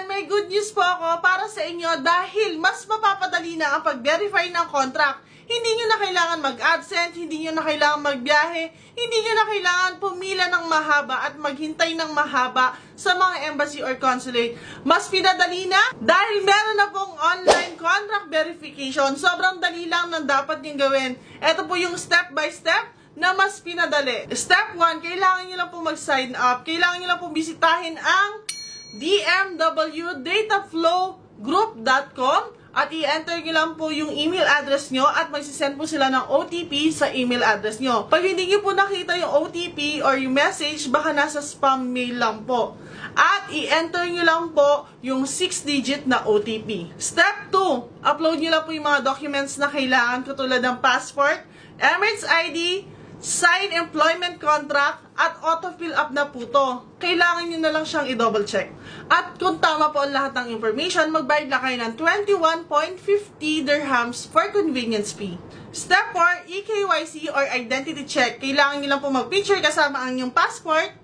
Ayan, may good news po ako para sa inyo dahil mas mapapadali na ang pag-verify ng contract. Hindi nyo na kailangan mag-absent, hindi nyo na kailangan magbiyahe, hindi nyo na kailangan pumila ng mahaba at maghintay ng mahaba sa mga embassy or consulate. Mas pinadali na dahil meron na pong online contract verification. Sobrang dali lang ng dapat nyo gawin. Ito po yung step by step na mas pinadali. Step 1, kailangan nyo lang po mag-sign up. Kailangan nyo lang po bisitahin ang dmwdataflowgroup.com at i-enter nyo lang po yung email address nyo at magsisend po sila ng OTP sa email address nyo. Pag hindi nyo po nakita yung OTP or yung message, baka nasa spam mail lang po. At i-enter nyo lang po yung 6-digit na OTP. Step 2, upload nyo lang po yung mga documents na kailangan katulad ng passport, Emirates ID, signed employment contract, at auto-fill up na po to. Kailangan nyo na lang siyang i-double check. At kung tama po ang lahat ng information, magbayad na kayo ng 21.50 dirhams for convenience fee. Step 4, EKYC or identity check. Kailangan nyo lang po mag-picture kasama ang inyong passport,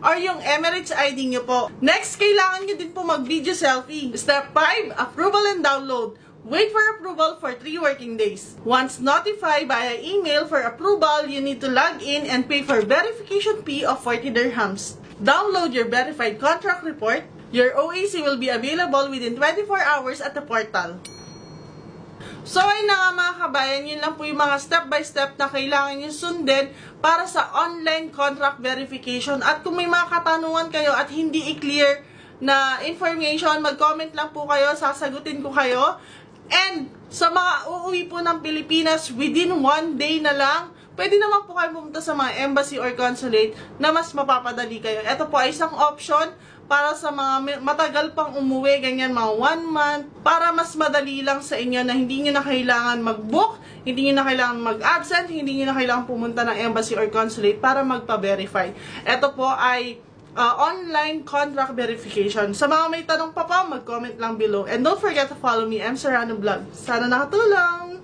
or yung Emirates ID nyo po. Next, kailangan nyo din po mag-video selfie. Step 5, approval and download. Wait for approval for 3 working days. Once notified via email for approval, you need to log in and pay for verification fee of 40 dirhams. Download your verified contract report. Your OAC will be available within 24 hours at the portal. So ay na nga mga kabayan, yun lang po yung mga step by step na kailangan nyo sundin para sa online contract verification. At kung may mga katanungan kayo at hindi i-clear na information, mag-comment lang po kayo, sasagutin ko kayo. And sa mga uuwi po ng Pilipinas, within one day na lang, pwede naman po kayo pumunta sa mga embassy or consulate na mas mapapadali kayo. Ito po ay isang option para sa mga matagal pang umuwi, ganyan mga one month, para mas madali lang sa inyo na hindi nyo na kailangan mag-book, hindi nyo na kailangan mag-absent, hindi nyo na kailangan pumunta ng embassy or consulate para magpa-verify. Ito po ay uh, online contract verification. Sa mga may tanong pa pa, mag-comment lang below. And don't forget to follow me, M. Serrano Vlog. Sana nakatulong!